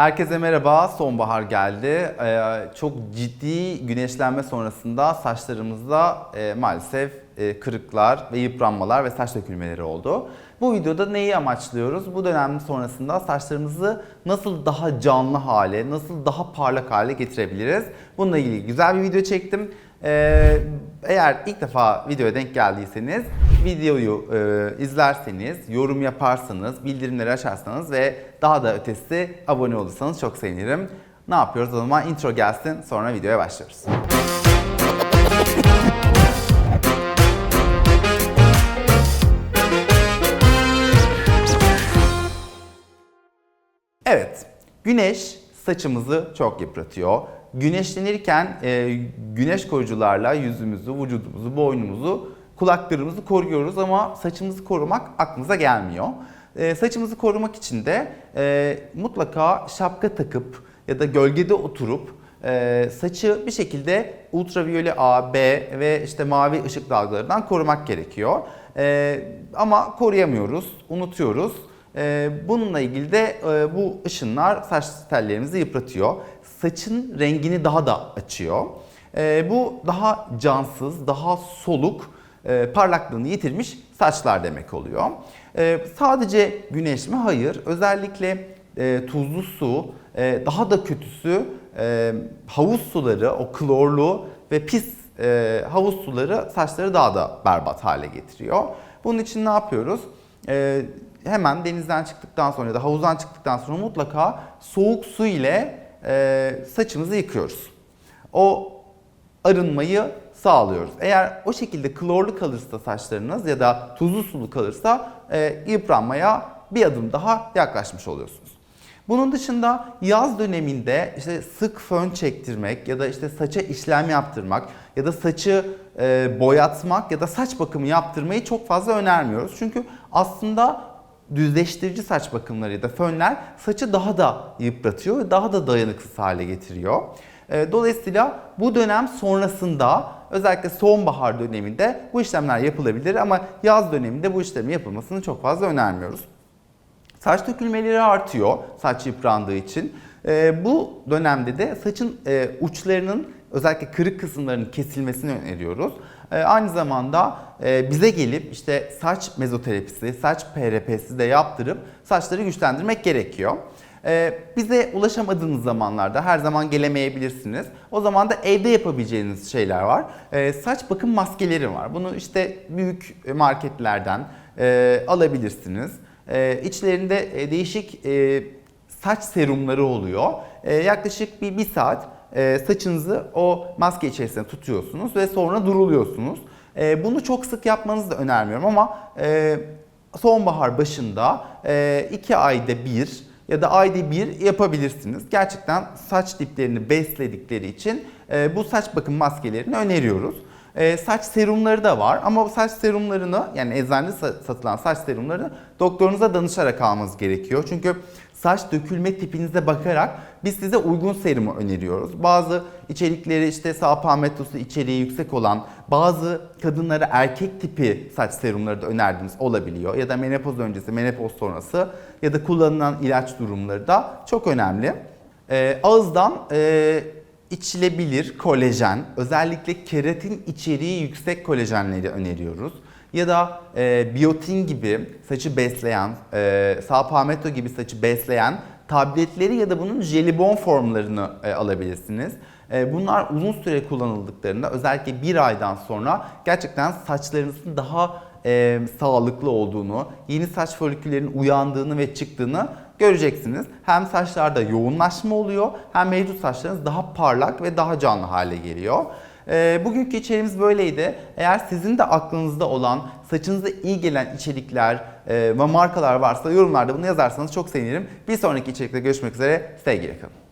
Herkese merhaba, sonbahar geldi. Ee, çok ciddi güneşlenme sonrasında saçlarımızda e, maalesef e, kırıklar ve yıpranmalar ve saç dökülmeleri oldu. Bu videoda neyi amaçlıyoruz? Bu dönem sonrasında saçlarımızı nasıl daha canlı hale, nasıl daha parlak hale getirebiliriz? Bununla ilgili güzel bir video çektim. Ee, eğer ilk defa videoya denk geldiyseniz videoyu e, izlerseniz, yorum yaparsanız, bildirimleri açarsanız ve daha da ötesi abone olursanız çok sevinirim. Ne yapıyoruz o zaman? Intro gelsin sonra videoya başlıyoruz. Evet, güneş saçımızı çok yıpratıyor. Güneşlenirken e, güneş koruyucularla yüzümüzü, vücudumuzu, boynumuzu, kulaklarımızı koruyoruz ama saçımızı korumak aklımıza gelmiyor. E, saçımızı korumak için de e, mutlaka şapka takıp ya da gölgede oturup e, saçı bir şekilde ultraviyole A, B ve işte mavi ışık dalgalarından korumak gerekiyor. E, ama koruyamıyoruz, unutuyoruz. Ee, Bununla ilgili de e, bu ışınlar saç tellerimizi yıpratıyor. Saçın rengini daha da açıyor. Ee, Bu daha cansız, daha soluk, e, parlaklığını yitirmiş saçlar demek oluyor. Ee, Sadece güneş mi? Hayır. Özellikle e, tuzlu su, e, daha da kötüsü e, havuz suları, o klorlu ve pis e, havuz suları saçları daha da berbat hale getiriyor. Bunun için ne yapıyoruz? E, hemen denizden çıktıktan sonra ya da havuzdan çıktıktan sonra mutlaka soğuk su ile e, saçımızı yıkıyoruz. O arınmayı sağlıyoruz. Eğer o şekilde klorlu kalırsa saçlarınız ya da tuzlu sulu kalırsa e, yıpranmaya bir adım daha yaklaşmış oluyorsunuz. Bunun dışında yaz döneminde işte sık fön çektirmek ya da işte saça işlem yaptırmak ya da saçı e, boyatmak ya da saç bakımı yaptırmayı çok fazla önermiyoruz. Çünkü aslında düzleştirici saç bakımları ya da fönler saçı daha da yıpratıyor ve daha da dayanıksız hale getiriyor. E, Dolayısıyla bu dönem sonrasında özellikle sonbahar döneminde bu işlemler yapılabilir ama yaz döneminde bu işlemin yapılmasını çok fazla önermiyoruz. Saç dökülmeleri artıyor saç yıprandığı için. Ee, bu dönemde de saçın e, uçlarının özellikle kırık kısımlarının kesilmesini öneriyoruz. Ee, aynı zamanda e, bize gelip işte saç mezoterapisi, saç PRP'si de yaptırıp saçları güçlendirmek gerekiyor. Ee, bize ulaşamadığınız zamanlarda her zaman gelemeyebilirsiniz. O zaman da evde yapabileceğiniz şeyler var. Ee, saç bakım maskeleri var. Bunu işte büyük marketlerden e, alabilirsiniz. Ee, içlerinde e, değişik e, saç serumları oluyor. E, yaklaşık bir, bir saat e, saçınızı o maske içerisinde tutuyorsunuz ve sonra duruluyorsunuz. E, bunu çok sık yapmanızı da önermiyorum ama e, sonbahar başında e, iki ayda bir ya da ayda bir yapabilirsiniz. Gerçekten saç diplerini besledikleri için e, bu saç bakım maskelerini öneriyoruz. E, saç serumları da var ama saç serumlarını yani eczanede sa- satılan saç serumlarını doktorunuza danışarak almanız gerekiyor. Çünkü saç dökülme tipinize bakarak biz size uygun serumu öneriyoruz. Bazı içerikleri işte sapametosu içeriği yüksek olan bazı kadınlara erkek tipi saç serumları da önerdiğimiz olabiliyor. Ya da menopoz öncesi, menopoz sonrası ya da kullanılan ilaç durumları da çok önemli. E, ağızdan e, içilebilir kolajen, özellikle keratin içeriği yüksek kolajenleri öneriyoruz. Ya da e, biyotin gibi saçı besleyen, e, sapameto gibi saçı besleyen tabletleri ya da bunun jelibon formlarını e, alabilirsiniz. E, bunlar uzun süre kullanıldıklarında özellikle bir aydan sonra gerçekten saçlarınızın daha e, sağlıklı olduğunu, yeni saç foliküllerinin uyandığını ve çıktığını göreceksiniz. Hem saçlarda yoğunlaşma oluyor hem mevcut saçlarınız daha parlak ve daha canlı hale geliyor. Ee, bugünkü içeriğimiz böyleydi. Eğer sizin de aklınızda olan, saçınıza iyi gelen içerikler e, ve markalar varsa yorumlarda bunu yazarsanız çok sevinirim. Bir sonraki içerikte görüşmek üzere. Sevgiyle kalın.